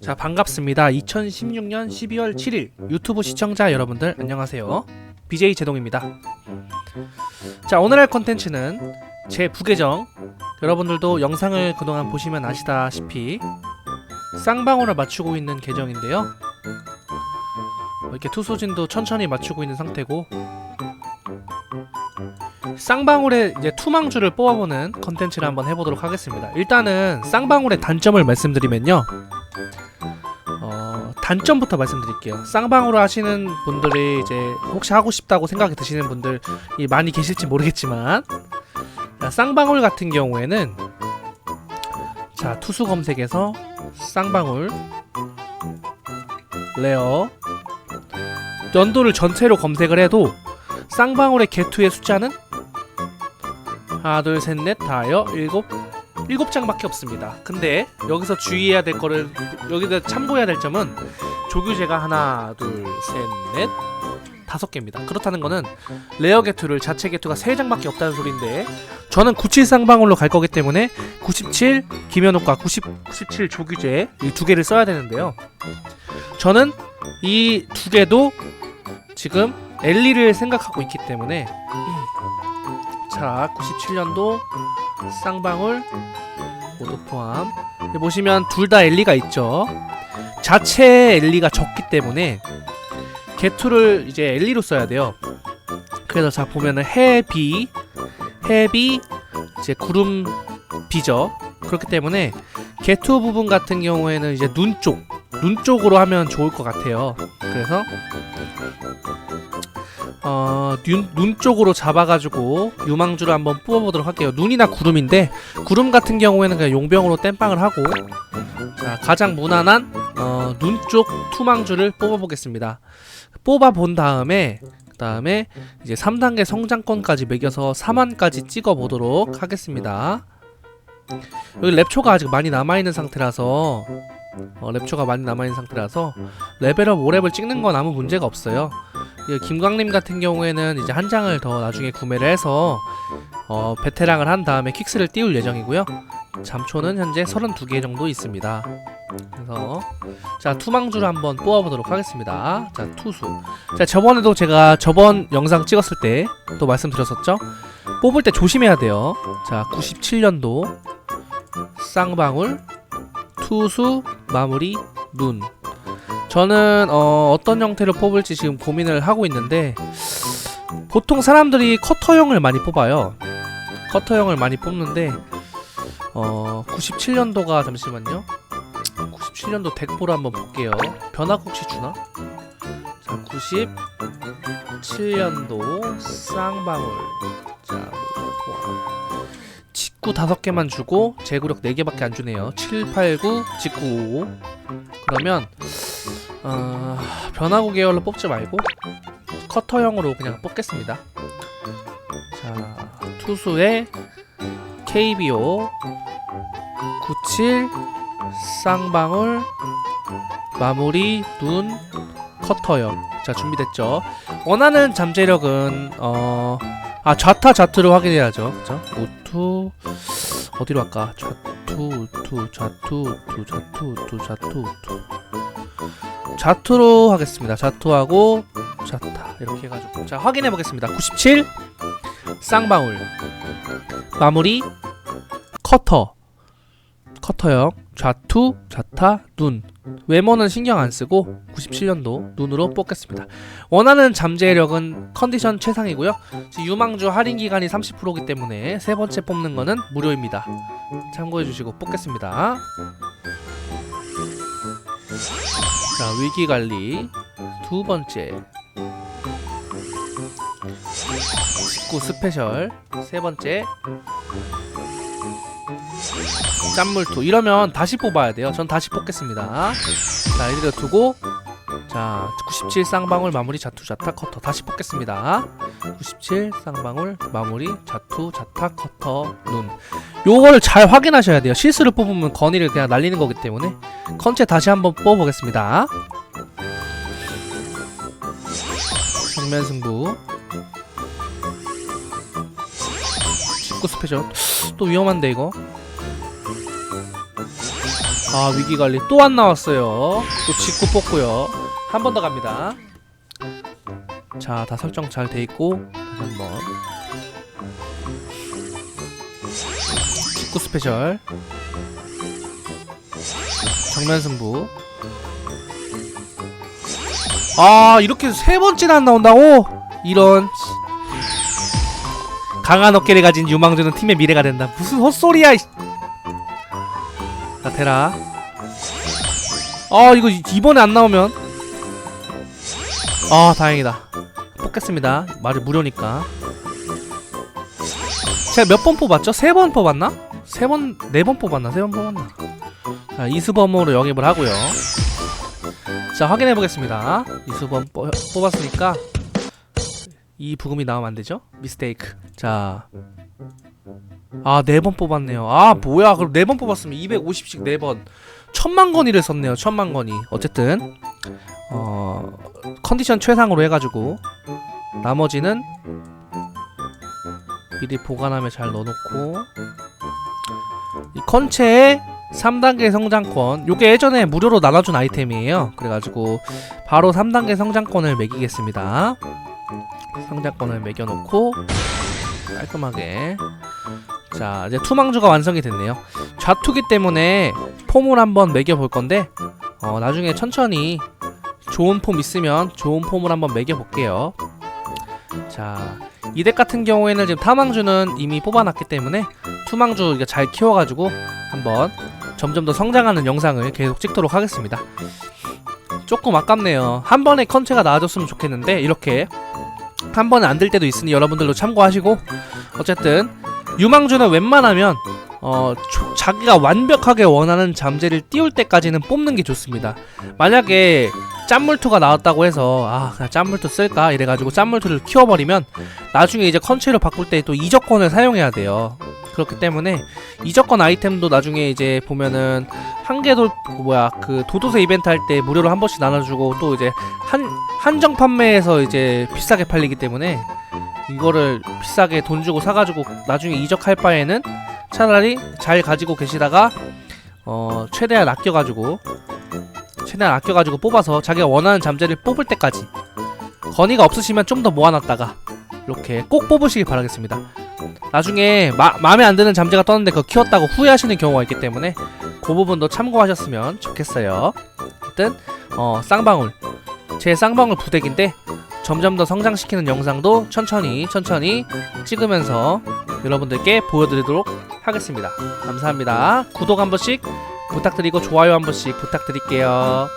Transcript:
자 반갑습니다. 2016년 12월 7일 유튜브 시청자 여러분들 안녕하세요. BJ 제동입니다. 자 오늘 할 컨텐츠는 제 부계정 여러분들도 영상을 그동안 보시면 아시다시피 쌍방울을 맞추고 있는 계정인데요. 이렇게 투소진도 천천히 맞추고 있는 상태고 쌍방울의 이제 투망주를 뽑아보는 컨텐츠를 한번 해보도록 하겠습니다. 일단은 쌍방울의 단점을 말씀드리면요. 어, 단점부터 말씀드릴게요. 쌍방울을 하시는 분들이 이제 혹시 하고 싶다고 생각이 드시는 분들이 많이 계실지 모르겠지만 자, 쌍방울 같은 경우에는 자 투수 검색에서 쌍방울 레어 연도를 전체로 검색을 해도 쌍방울의 개투의 숫자는 하나 둘 셋 넷 다여 일곱 일곱 장밖에 없습니다. 근데 여기서 주의해야 될 거를 여기다 참고해야 될 점은 조규제가 하나 둘 셋 넷 다섯 개입니다. 그렇다는 거는 레어 개투를 자체 개투가 세 장밖에 없다는 소리인데 저는 97 쌍방울로 갈 거기 때문에 97 김현욱과 90 97 조규제 이 두 개를 써야 되는데요. 저는 이 두 개도 지금 엘리를 생각하고 있기 때문에 자 97년도 쌍방울 모두 포함. 보시면 둘 다 엘리가 있죠. 자체 엘리가 적기 때문에 개투를 이제 엘리로 써야 돼요. 그래서 자 보면은 해비 해비 이제 구름 비죠. 그렇기 때문에 개투 부분 같은 경우에는 이제 눈 쪽, 눈 쪽으로 하면 좋을 것 같아요. 그래서 어, 눈, 눈 쪽으로 잡아가지고 유망주를 한번 뽑아보도록 할게요. 눈이나 구름인데 구름 같은 경우에는 그냥 용병으로 땜빵을 하고 자 가장 무난한 어, 눈 쪽 투망주를 뽑아보겠습니다. 뽑아본 다음에 그 다음에 이제 3단계 성장권까지 매겨서 3완까지 찍어보도록 하겠습니다. 여기 랩초가 아직 많이 남아있는 상태라서 어, 랩초가 많이 남아있는 상태라서 레벨업 5랩을 찍는 건 아무 문제가 없어요. 이 김광님 같은 경우에는 이제 한 장을 더 나중에 구매를 해서 어, 베테랑을 한 다음에 킥스를 띄울 예정이고요. 잠초는 현재 32개 정도 있습니다. 그래서 자 투망주를 한번 뽑아보도록 하겠습니다. 자 투수. 자 저번에도 제가 저번 영상 찍었을 때 또 말씀드렸었죠. 뽑을 때 조심해야 돼요. 자 97년도 쌍방울 투수 마무리 눈. 저는 어, 어떤 형태로 뽑을지 지금 고민을 하고 있는데 보통 사람들이 커터형을 많이 뽑아요. 커터형을 많이 뽑는데 어 97년도가 잠시만요. 97년도 덱보를 한번 볼게요. 변화가 혹시 주나? 자 97년도 쌍방울 자. 직구 다섯 개만 주고 제구력 네 개밖에 안 주네요. 7, 8, 9, 직구 5. 그러면 어, 변화구 계열로 뽑지 말고 커터형으로 그냥 뽑겠습니다. 자 투수의 KBO 97 쌍방울 마무리 눈 커터형. 자 준비됐죠? 원하는 잠재력은 어 아 좌타 좌투를 확인해야죠. 그죠 우투 어디로 할까? 좌투 우투 좌투 우투 좌투 우투 좌투 우투 좌투로 하겠습니다. 좌투하고 좌타. 이렇게 해가지고. 자 확인해 보겠습니다. 97 쌍방울. 마무리. 커터. 커터형 좌투 좌타 눈. 외모는 신경 안 쓰고 97년도 눈으로 뽑겠습니다. 원하는 잠재력은 컨디션 최상이고요. 유망주 할인 기간이 30%이기 때문에 세 번째 뽑는 거는 무료입니다. 참고해 주시고 뽑겠습니다 자 위기 관리. 두 번째. 직구 스페셜. 세 번째. 짠물투. 이러면 다시 뽑아야 돼요. 전 다시 뽑겠습니다. 자 이대로 두고 자 97 쌍방울 마무리 자투 자타 커터 다시 뽑겠습니다. 97 쌍방울 마무리 자투 자타 커터 눈. 요거를 잘 확인하셔야 돼요. 실수를 뽑으면 건의를 그냥 날리는 거기 때문에. 컨체 다시 한번 뽑아보겠습니다. 정면 승부. 직구 스페셜. 또 위험한데 이거 아 위기관리 또 안 나왔어요. 또 직구 뽑고요. 한 번 더 갑니다. 자 다 설정 잘 돼 있고 다시 한번. 직구 스페셜. 정면 승부. 아 이렇게 세 번째나 안 나온다고? 이런 강한 어깨를 가진 유망주는 팀의 미래가 된다. 무슨 헛소리야 이- 자 대라 아 이거 이- 이번에 안 나오면 아 다행이다 뽑겠습니다 말이 무료니까 제가 몇 번 뽑았죠? 세 번 뽑았나? 세 번, 네 번 뽑았나? 세 번 뽑았나? 자 이수범으로 영입을 하고요 자 확인해 보겠습니다 이수범 뽑, 뽑았으니까 이 부금이 나오면 안 되죠? 미스테이크 자 아, 네 번 뽑았네요. 아, 뭐야. 그럼 네 번 뽑았으면 250씩 네 번. 천만 건이를 썼네요. 천만 건이. 어쨌든 어, 컨디션 최상으로 해 가지고 나머지는 미리 보관함에 잘 넣어 놓고 이 컨체의 3단계 성장권. 요게 예전에 무료로 나눠 준 아이템이에요. 그래 가지고 바로 3단계 성장권을 매기겠습니다. 성장권을 매겨 놓고 깔끔하게 자 이제 투망주가 완성이 됐네요. 좌투기 때문에 폼을 한번 매겨볼 건데 어, 나중에 천천히 좋은 폼 있으면 좋은 폼을 한번 매겨볼게요. 자 이 덱 같은 경우에는 지금 타망주는 이미 뽑아놨기 때문에 투망주 잘 키워가지고 한번 점점 더 성장하는 영상을 계속 찍도록 하겠습니다. 조금 아깝네요. 한 번에 컨체가 나와줬으면 좋겠는데 이렇게 한 번에 안 될 때도 있으니 여러분들도 참고하시고 어쨌든 유망주는 웬만하면 어 조- 자기가 완벽하게 원하는 잠재를 띄울 때까지는 뽑는 게 좋습니다. 만약에 짠물투가 나왔다고 해서 아 그냥 짠물투 쓸까 이래가지고 짠물투를 키워버리면 나중에 이제 컨체를 바꿀 때 또 이적권을 사용해야 돼요. 그렇기 때문에 이적권 아이템도 나중에 이제 보면은 한개돌 뭐야 그 도도새 이벤트 할 때 무료로 한 번씩 나눠주고 또 이제 한 한정 판매에서 이제 비싸게 팔리기 때문에 이거를 비싸게 돈 주고 사가지고 나중에 이적할 바에는 차라리 잘 가지고 계시다가 어 최대한 아껴가지고 최대한 아껴가지고 뽑아서 자기가 원하는 잠재를 뽑을 때까지 건의가 없으시면 좀 더 모아놨다가 이렇게 꼭 뽑으시길 바라겠습니다. 나중에 마, 마음에 안 드는 잠재가 떴는데 그거 키웠다고 후회하시는 경우가 있기 때문에 그 부분도 참고하셨으면 좋겠어요. 어쨌든 어 쌍방울 제 쌍방울 부덱인데 점점 더 성장시키는 영상도 천천히 천천히 찍으면서 여러분들께 보여드리도록 하겠습니다. 감사합니다. 구독 한 번씩 부탁드리고 좋아요 한 번씩 부탁드릴게요.